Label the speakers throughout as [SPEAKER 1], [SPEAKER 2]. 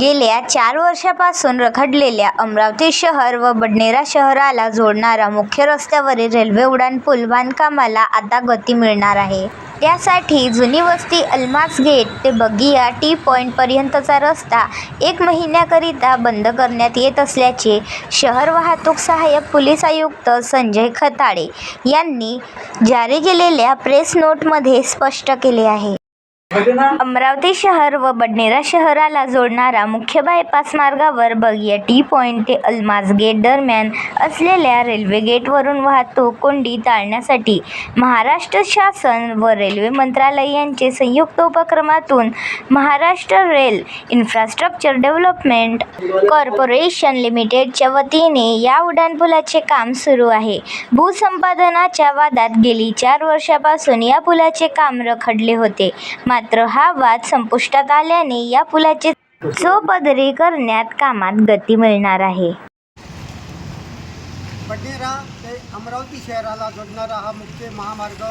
[SPEAKER 1] गेल्या चार वर्षापासून रखडलेल्या अमरावती शहर व बडनेरा शहराला जोडणारा मुख्य रस्त्यावरील रेल्वे उड्डाणपूल बांधकामाला आता गती मिळणार आहे. त्यासाठी जुनी वस्ती अल्मास गेट ते बगिया टी पॉईंटपर्यंतचा रस्ता एक महिन्याकरिता बंद करण्यात येत असल्याचे शहर वाहतूक सहाय्यक पोलीस आयुक्त संजय खताळे यांनी जारी केलेल्या प्रेस नोटमध्ये स्पष्ट केले आहे. अमरावती शहर व बडनेरा शहराला जोडणारा मुख्य बायपास मार्गावर बगिया टी पॉईंट ते अल्माज गेट दरम्यान असलेल्या रेल्वे गेटवरून वाहतूक कोंडी टाळण्यासाठी महाराष्ट्र शासन व रेल्वे मंत्रालय यांचे संयुक्त उपक्रमातून Maharashtra rail infrastructure development corporation लिमिटेडच्या वतीने या उड्डाणपुलाचे काम सुरू आहे. भूसंपादनाच्या वादात गेली चार वर्षापासून या पुलाचे काम रखडले होते. मात्र हा वाद संपुष्टात आल्याने या पुलाचे चोपदरी करण्यात कामात गती मिळणार आहे.
[SPEAKER 2] बडनेरा ते अमरावती शहराला जोडणारा हा मुख्य महामार्ग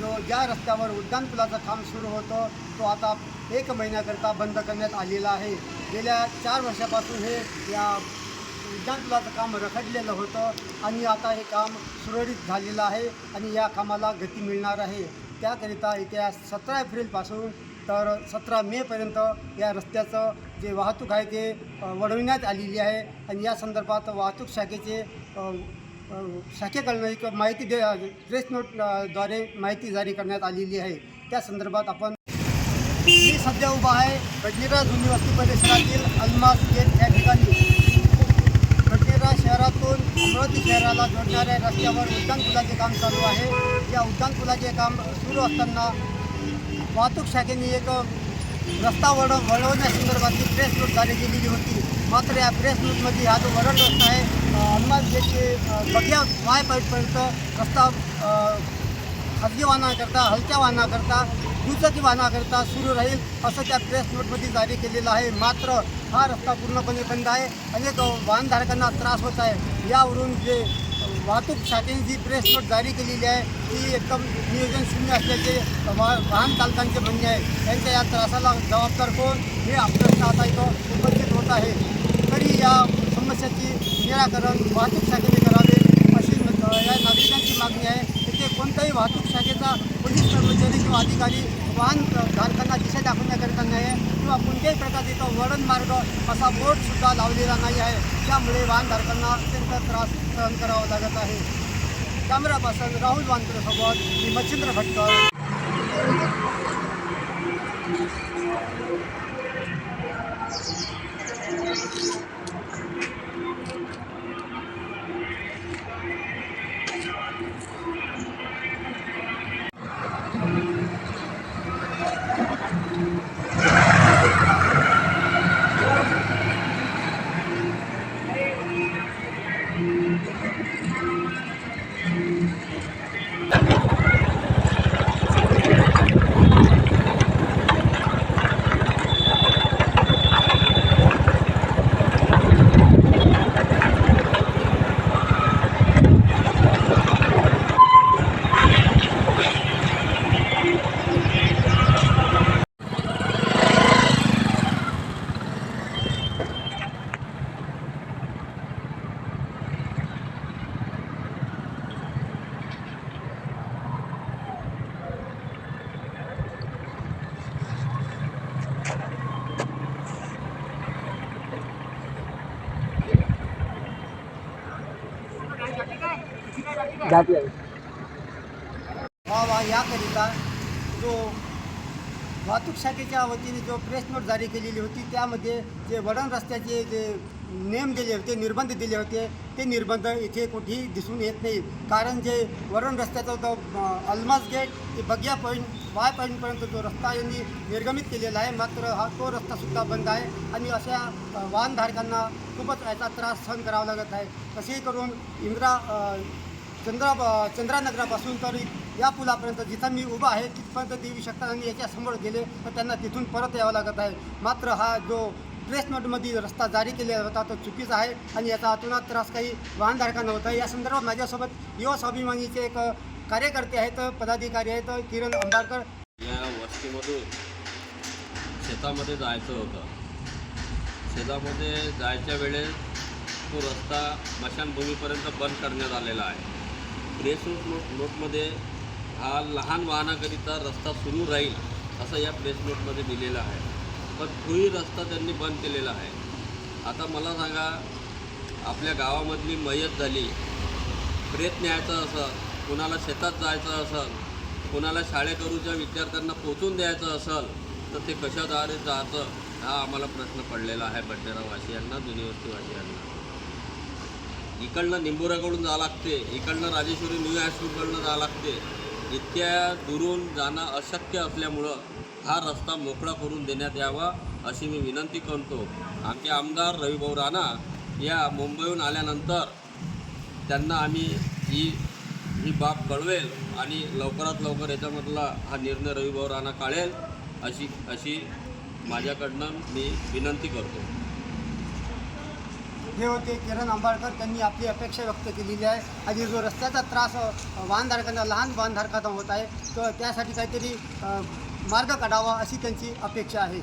[SPEAKER 2] जो ज्या रस्त्यावर उड्डाणपुलाचं काम सुरू होतं तो आता एक महिन्याकरता बंद करण्यात आलेला आहे. गेल्या चार वर्षापासून हे या उड्डाणपुलाचं काम रखडलेलं होतं आणि आता हे काम सुरळीत झालेलं आहे आणि या कामाला गती मिळणार आहे. त्याकरिता येत्या सतरा एप्रिलपासून तर सतरा मेपर्यंत या रस्त्याचं जे वाहतूक आहे ते वळविण्यात आलेली आहे. आणि या संदर्भात वाहतूक शाखेचे शाखेकडनं एक माहिती दे प्रेस नोटद्वारे माहिती जारी करण्यात आलेली आहे. त्या संदर्भात आपण मी सध्या उभा आहे बडनेरा जुनी वस्ती परिसरातील अलमास गेट या ठिकाणी. बडनेरा शहरात अमरावती शहराला जोडणाऱ्या रस्त्यावर उड्डाणपुलाचे काम चालू आहे. या उड्डाणपुलाचे काम सुरू असताना वाहतूक शाखेने एक रस्ता वळ वळवण्यासंदर्भातली प्रेस नोट जारी केलेली होती. मात्र या प्रेस नोटमध्ये हा जो वरण रस्ता आहे अ, हनुमान बघ्या वाय पाईटपर्यंत रस्ता खाजगी वाहनाकरता हलक्या वाहनाकरता दुचाकी वाहनाकरता सुरू राहील असं त्या प्रेस नोटमध्ये जारी केलेलं आहे. मात्र हा रस्ता पूर्णपणे बंद आहे. अनेक वाहनधारकांना त्रास होत आहे. यावरून जे वाहतूक शाखेने जी प्रेस नोट जारी केलेली आहे ती एकदम नियोजन शून्य असल्याचे वा वाहन चालकांचे म्हणणे आहे. त्यांच्या या त्रासाला जबाबदार कोण? हे प्रश्न आता इथं उपस्थित होत आहे. तरी या समस्याची निराकरण वाहतूक शाखेने करावे अशी या नागरिकांची मागणी आहे. म्हणजे कोणताही वाहतूक शाखेचा पोलीस कर्मचारी किंवा अधिकारी वाहन धारकांना दिशा दाखवण्याकरिता नाही आहे किंवा कोणत्याही प्रकारचा इथं वळण मार्ग असा बोर्डसुद्धा लावलेला नाही आहे. त्यामुळे वाहनधारकांना अत्यंत त्रास सहन करावा लागत आहे. कॅमेरापासून राहुल वानकरसोबत मी मच्छिंद्र भटकर. व्हावा याकरिता जो वाहतूक शाखेच्या वतीने जो प्रेस नोट जारी केलेली होती त्यामध्ये जे वडण रस्त्याचे जे नियम दिले होते निर्बंध दिले होते ते निर्बंध इथे कुठेही दिसून येत नाही. कारण जे वरण रस्त्याचा जो अलमाज अल्मास गेट ते बग्या पॉईंट वाय पॉईंटपर्यंत जो रस्ता यांनी निर्गमित केलेला आहे मात्र हा तो रस्तासुद्धा बंद आहे आणि अशा वाहनधारकांना खूपच याचा त्रास सहन करावा लागत आहे. तसेही करून इंदिरा चंद्रा चंद्रानगरापासून तर या पुलापर्यंत जिथं मी उभा आहे तिथपर्यंत देऊ शकतात आणि याच्यासमोर गेले तर त्यांना तिथून परत यावं लागत आहे. मात्र हा जो प्रेस नोटमध्ये रस्ता जारी केलेला होता तो चुकीचा आहे आणि याचा अतोनात त्रास काही वाहनधारकांना होता या संदर्भात माझ्यासोबत युवा स्वाभिमानीचे एक कार्यकर्ते आहेत पदाधिकारी आहेत किरण अंबारकर
[SPEAKER 3] या वस्तीमधून शेतामध्ये जायचं होतं. शेतामध्ये जायच्या वेळेस तो रस्ता स्मशानभूमीपर्यंत बंद करण्यात आलेला आहे. प्रेस नोट नोटमध्ये हा लहान वाहनाकरिता रस्ता सुरू राहील असं या प्रेस नोटमध्ये दिलेलं आहे. पण तोही रस्ता त्यांनी बंद केलेला आहे. आता मला सांगा आपल्या गावामधली मयत झाली प्रेत न्यायचं असं कुणाला शेतात जायचं असेल कुणाला शाळेकरूच्या विद्यार्थ्यांना पोचून द्यायचं असेल तर ते कशाद्वारे जायचं हा आम्हाला प्रश्न पडलेला आहे. बड्डेरावासियांना दुनिवस्तीवासियांना इकडनं निंबोऱ्याकडून जावं लागते इकडनं राजेश्वरी न्यू हायस्कूलकडनं जावं लागते. इतक्या दुरून जाणं अशक्य असल्यामुळं हा रस्ता मोकळा करून देण्यात यावा अशी मी विनंती करतो. आमचे आमदार रविभाऊ राणा या मुंबईहून आल्यानंतर त्यांना आम्ही ही ही बाब कळवेल आणि लवकरात लवकर याच्यामधला हा निर्णय रविभाऊ राणा काढेल अशी अशी माझ्याकडनं मी विनंती करतो.
[SPEAKER 2] हे होते. किरण आंबाळकर त्यांनी आपली अपेक्षा व्यक्त केलेली आहे. आणि जो रस्त्याचा त्रास वाहनधारकांना लहान वाहनधारकांना होत आहे तर त्यासाठी काहीतरी मार्ग काढावा अशी त्यांची अपेक्षा आहे.